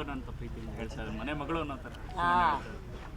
ಅನುಬನ್ ನನ್ನ ಪ್ರೀತಿ ಹೇಳ್ತಾರೆ ಮನೆ ಮಗಳು ಅನ್ನೋ ಥರ.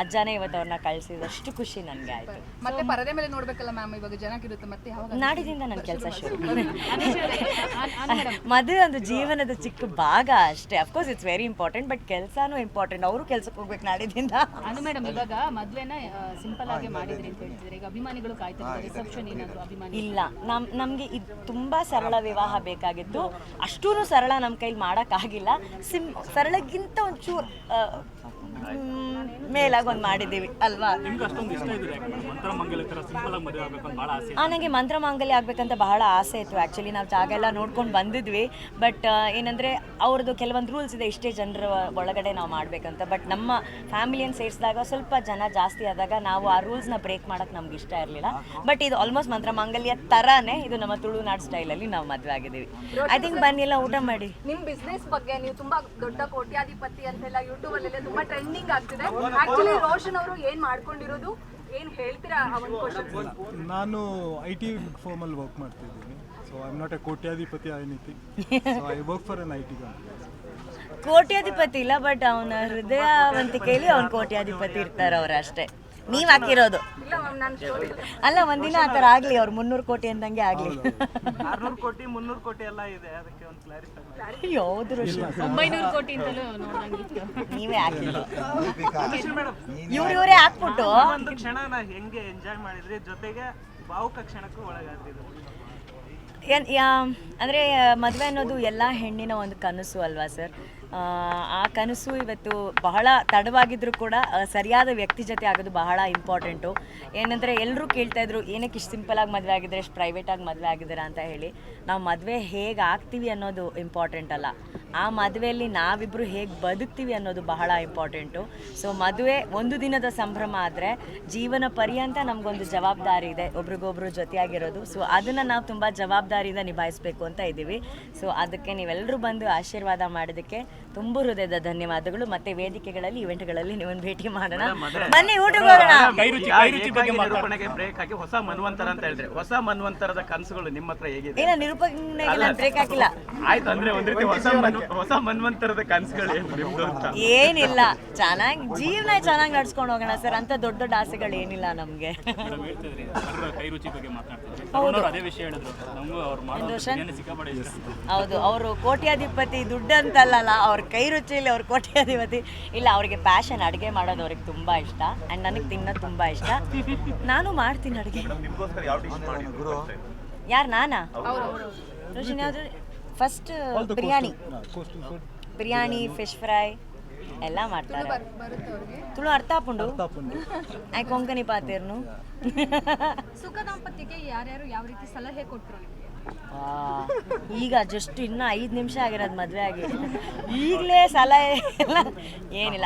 ಅಜ್ಜನೇ ಇವತ್ತು ಅವ್ರನ್ನ ಕಳಿಸಿದಷ್ಟು ಖುಷಿ ನನಗೆ ಆಯ್ತು. ಮತ್ತೆ ಪರದೆ ಮೇಲೆ ನೋಡ್ಬೇಕಲ್ಲ ಮ್ಯಾಮ್ ಇವಾಗ ಜನಕ್ಕಿರುತ್ತೆ ಮತ್ತೆ ಯಾವಾಗ ನಾಡಿದಿಂದ ನನ್ನ ಕೆಲಸ ಶುರು. ಮದುವೆ ಒಂದು ಜೀವನದ ಚಿಕ್ಕ ಭಾಗ ಅಷ್ಟೇ. Of course it's very important but ಕೆಲಸನೂ ಇಂಪಾರ್ಟೆಂಟ್ ಅವರು ಕೆಲ್ಸಕ್ಕೆ ಹೋಗ್ಬೇಕು ನಾಡಿದಿಂದ ಅನು ಮೇಡಮ್ ಇವಾಗ ಮದ್ವೆನ ಸಿಂಪಲ್ ಆಗಿ ಮಾಡಿದ್ರಿ ಅಂತ ಹೇಳ್ತಿದ್ರೆ ಈಗ ಅಭಿಮಾನಿಗಳು ಕಾಯ್ತಾರೆ ರಿಸೆಪ್ಷನ್ ಏನಾದ್ರು ಅಭಿಮಾನಿ ಇಲ್ಲ. ನಮ್ ನಮಗೆ ಇದು ತುಂಬಾ ಸರಳ ವಿವಾಹ ಬೇಕಾಗಿತ್ತು. ಅಷ್ಟೂ ಸರಳ ನಮ್ಮ ಕೈಲಿ ಮಾಡೋಕ್ಕಾಗಿಲ್ಲ. ಸಿಂ ಸರಳಗಿಂತ ಒಂಚೂರು ಮೇಲಾಗಿ ಒಂದು ಮಾಡಿದ್ದೀವಿ ಅಲ್ವಾ? ನಿಮ್ಗೆ ಅಷ್ಟೊಂದು ಇಷ್ಟ ಇದೆ ಯಾಕೆ ಮೇಡಮ್? ಒಂಥರ ಸಿಂಪಲ್ ಆಗಿ ಮದುವೆ ಅಂತ ಭಾಳ ಆಸೆ ಆ ನನಗೆ ಮಂತ್ರ ಮಾಂಗಲ್ಯ ಆಗ್ಬೇಕಂತ ಬಹಳ ಆಸೆ ಇತ್ತು. ಆ್ಯಕ್ಚುಲಿ ನಾವು ಜಾಗ ಎಲ್ಲ ನೋಡ್ಕೊಂಡು ಬಂದಿದ್ವಿ. ಬಟ್ ಏನಂದರೆ ಅವ್ರದ್ದು ಕೆಲವೊಂದು ರೂಲ್ಸ್ ಇದೆ ಇಷ್ಟೇ ಜನರ ಒಳಗಡೆ ನಾವು ಮಾಡಬೇಕಂತ. ಬಟ್ ನಮ್ಮ ಫ್ಯಾಮಿಲಿಯನ್ನು ಸೇರಿಸಿದಾಗ ಸ್ವಲ್ಪ ಜನ ಜಾಸ್ತಿ ಆದಾಗ ನಾವು ಆ ರೂಲ್ಸ್ನ ಬ್ರೇಕ್ ಮಾಡೋಕ್ಕೆ ನಮ್ಗೆ ಇಷ್ಟ ಇರಲಿಲ್ಲ. ಬಟ್ ಇದು ಆಲ್ಮೋಸ್ಟ್ ಮಂತ್ರ ಮಾಂಗಲ್ಯ ಥರನೇ ಇದು ನಮ್ಮ ತುಳುನಾಡು ಸ್ಟೈಲಲ್ಲಿ ನಾವು ಮದುವೆ ಆಗಿದ್ದೀವಿ. ಐ ಥಿಂಕ್ ಬನ್ನಿ ಎಲ್ಲ ಊಟ ಮಾಡಿ. ನಿಮ್ಮ ಬಿಸ್ನೆಸ್ ಬಗ್ಗೆ ನೀವು ತುಂಬ ದೊಡ್ಡ ಕೋಟ್ಯಾಧಿಪತಿ ಅಂತೆಲ್ಲ ಯೂಟ್ಯೂಬಲ್ಲೆಲ್ಲ ತುಂಬ ತುಂಬಾ ಟ್ರೆಂಡಿಂಗ್ ಆಗ್ತಿದೆ. ಆಕ್ಚುಲಿ ರೋಷನ್ ಅವರು ಏನ್ ಮಾಡ್ಕೊಂಡಿರೋದು ಏನ್ ಹೇಳ್ತೀರಾ ಆ ಒಂದು ಕ್ವಶನ್ ನಾನು ಐ ಟಿ ಅಲ್ಲಿ ವರ್ಕ್ ಮಾಡ್ತಿದ್ದೀನಿ. So I am not a Kotyadhipati ಐನಿತಿ so I work for N I T company ಕೋಟ್ಯಾಧಿಪತಿ ಇಲ್ಲ ಬಟ್ ಅವನ ಹೃದಯವಂತಿಕೆಯಲ್ಲಿ ಅವ್ನ ಕೋಟ್ಯಾಧಿಪತಿ ಇರ್ತಾರೆ ಅವ್ರು ಅಷ್ಟೇ. ನೀವು ಹಾಕಿರೋದು. ಇಲ್ಲ ನಾನು ಸ್ಟೋರಿ ಅಲ್ಲ ಒಂದಿನ ಆ ಥರ ಆಗಲಿ ಅವ್ರು ಮುನ್ನೂರು ಕೋಟಿ ಅಂದಂಗೆ ಆಗಲಿ. ಆರ್ನೂರು ಕೋಟಿ ಮುನ್ನೂರು ಕೋಟಿ ಎಲ್ಲ ಇದೆ ಅದಕ್ಕೆ ಒಂದು ಕ್ಲಾರಿಫೈ ಯಾವ್ದು ಒಂಬೈನೂರು ಕೋಟಿ ಅಂತಲೂ ನೀವೇ ಹಾಕಿದ್ದು. ಇವ್ರು ಇವರೇ ಹಾಕ್ಬಿಟ್ಟು. ಒಂದು ಕ್ಷಣನ ಹೆಂಗೆ ಎಂಜಾಯ್ ಮಾಡಿದ್ರಿ ಜೊತೆಗೆ ಭಾವುಕ ಕ್ಷಣಕ್ಕೂ ಒಳಗಾಗ್ತಿದ್ರು. ಏನ್ ಅಂದರೆ, ಮದುವೆ ಅನ್ನೋದು ಎಲ್ಲ ಹೆಣ್ಣಿನ ಒಂದು ಕನಸು ಅಲ್ವಾ ಸರ್? ಆ ಕನಸು ಇವತ್ತು ಬಹಳ ತಡವಾಗಿದ್ದರೂ ಕೂಡ ಸರಿಯಾದ ವ್ಯಕ್ತಿ ಜೊತೆ ಆಗೋದು ಬಹಳ ಇಂಪಾರ್ಟೆಂಟು. ಏನಂದರೆ ಎಲ್ಲರೂ ಕೇಳ್ತಾ ಇದ್ರು, ಏನಕ್ಕೆ ಇಷ್ಟು ಸಿಂಪಲಾಗಿ ಮದುವೆ ಆಗಿದ್ರೆ ಇಷ್ಟು ಪ್ರೈವೇಟಾಗಿ ಮದುವೆ ಆಗಿದ್ದೀರಾ? ಅಂತ ಹೇಳಿ. ನಾವು ಮದುವೆ ಹೇಗೆ ಆಗ್ತೀವಿ ಅನ್ನೋದು ಇಂಪಾರ್ಟೆಂಟ್ ಅಲ್ಲ. ಆ ಮದುವೆಯಲ್ಲಿ ನಾವಿಬ್ಬರು ಹೇಗೆ ಬದುಕ್ತೀವಿ ಅನ್ನೋದು ಬಹಳ ಇಂಪಾರ್ಟೆಂಟು ಸೊ ಮದುವೆ ಒಂದು ದಿನದ ಸಂಭ್ರಮ ಆದರೆ ಜೀವನ ಪರ್ಯಂತ ನಮಗೊಂದು ಜವಾಬ್ದಾರಿ ಇದೆ ಒಬ್ರಿಗೊಬ್ರು ಜೊತೆಯಾಗಿರೋದು ಸೊ ಅದನ್ನು ನಾವು ತುಂಬ ಜವಾಬ್ದಾರಿಯಿಂದ ನಿಭಾಯಿಸಬೇಕು ಅಂತ ಇದ್ದೀವಿ ಸೊ ಅದಕ್ಕೆ ನೀವೆಲ್ಲರೂ ಬಂದು ಆಶೀರ್ವಾದ ಮಾಡೋದಕ್ಕೆ ತುಂಬ ಹೃದಯದ ಧನ್ಯವಾದಗಳು ಮತ್ತೆ ವೇದಿಕೆಗಳಲ್ಲಿ ಇವೆಂಟ್ಗಳಲ್ಲಿ ನೀವೊಂದು ಭೇಟಿ ಮಾಡೋಣ ಬನ್ನಿ ಊಟಕ್ಕೆ ಹೋಗೋಣ ಹೊಸ ಮನ್ವಂತರ ಅಂತ ಹೇಳಿದ್ರೆ ಹೊಸ ಮನ್ವಂತರದ ಕನಸುಗಳು ನಿಮ್ಮ ಹತ್ರ ಹೇಗಿದೆ ನಿರೂಪಣೆಗೆ ಬ್ರೇಕ್ ಹಾಕಿಲ್ಲ ಆಯ್ತು ಅಂದ್ರೆ ಒಂದ್ ರೀತಿ ಹೊಸ ಹೊಸ ಮನ್ವಂತರದ ನಿಮ್ದು ಅಂತ? ಏನಿಲ್ಲ. ಚೆನ್ನಾಗಿ ಜೀವನ ಚೆನ್ನಾಗಿ ನಡ್ಸ್ಕೊಂಡು ಹೋಗೋಣ ಸರ್. ಅಂತ ದೊಡ್ಡ ದೊಡ್ಡ ಆಸೆಗಳು ಏನಿಲ್ಲ ನಮಗೆ. ಮೇಡಮ್ ಹೇಳ್ತಿದ್ರಿ. ಎಲ್ಲರೂ ಕೈ ರುಚಿ ಬಗ್ಗೆ ಮಾತಾಡ್ತಿದ್ರಿ. ತರುಣ್ ಅವ್ರು ಅದೇ ವಿಷಯ ಹೇಳಿದ್ರು. ನಮಗೂ ಅವ್ರು ಮಾಡೋ ಬಿರಿಯಾನಿ ಸಿಕ್ಕಾಪಟ್ಟೆ ಇಷ್ಟ. ಹೌದು. ಅವರು ಕೋಟ್ಯಾಧಿಪತಿ ದುಡ್ಡು ಅಂತಲ್ಲ ಅವ್ರ ಕೈ ರುಚಿಯಲ್ಲಿ ಅವ್ರ ಕೋಟ್ಯಾಧಿಪತಿ. ಇಲ್ಲ ಅವ್ರಿಗೆ ಪ್ಯಾಷನ್ ಅಡುಗೆ ಮಾಡೋದು ಅವ್ರಿಗೆ ತುಂಬಾ ಇಷ್ಟ. ಆ್ಯಂಡ್ ನನಗೆ ತಿನ್ನೋದು ತುಂಬಾ ಇಷ್ಟ. ನಾನು ಮಾಡ್ತೀನಿ ಅಡುಗೆ. ಯಾರು ನಾನಾ? ರೋಷನ್ ಯಾವುದು? First biryani biryani fish fry ಎಲ್ಲ ಮಾಡ್ತಾರೆ ತುಳು ಅರ್ಥ ಹಾಕೊಂಡು ಆಯ್ ಕೊಂಕಣಿ ಪಾತೀರ್ನು ಸುಖ ದಾಂಪತ್ಯಕ್ಕೆ ಯಾರ್ಯಾರು ಯಾವ ರೀತಿ ಸಲಹೆ ಕೊಟ್ಟರು ಈಗ ಜಸ್ಟ್ ಇನ್ನೂ ಐದು ನಿಮಿಷ ಆಗಿರೋದು ಮದುವೆ ಆಗಿ. ಈಗಲೇ ಸಲಹೆ. ಎಲ್ಲ ಏನಿಲ್ಲ.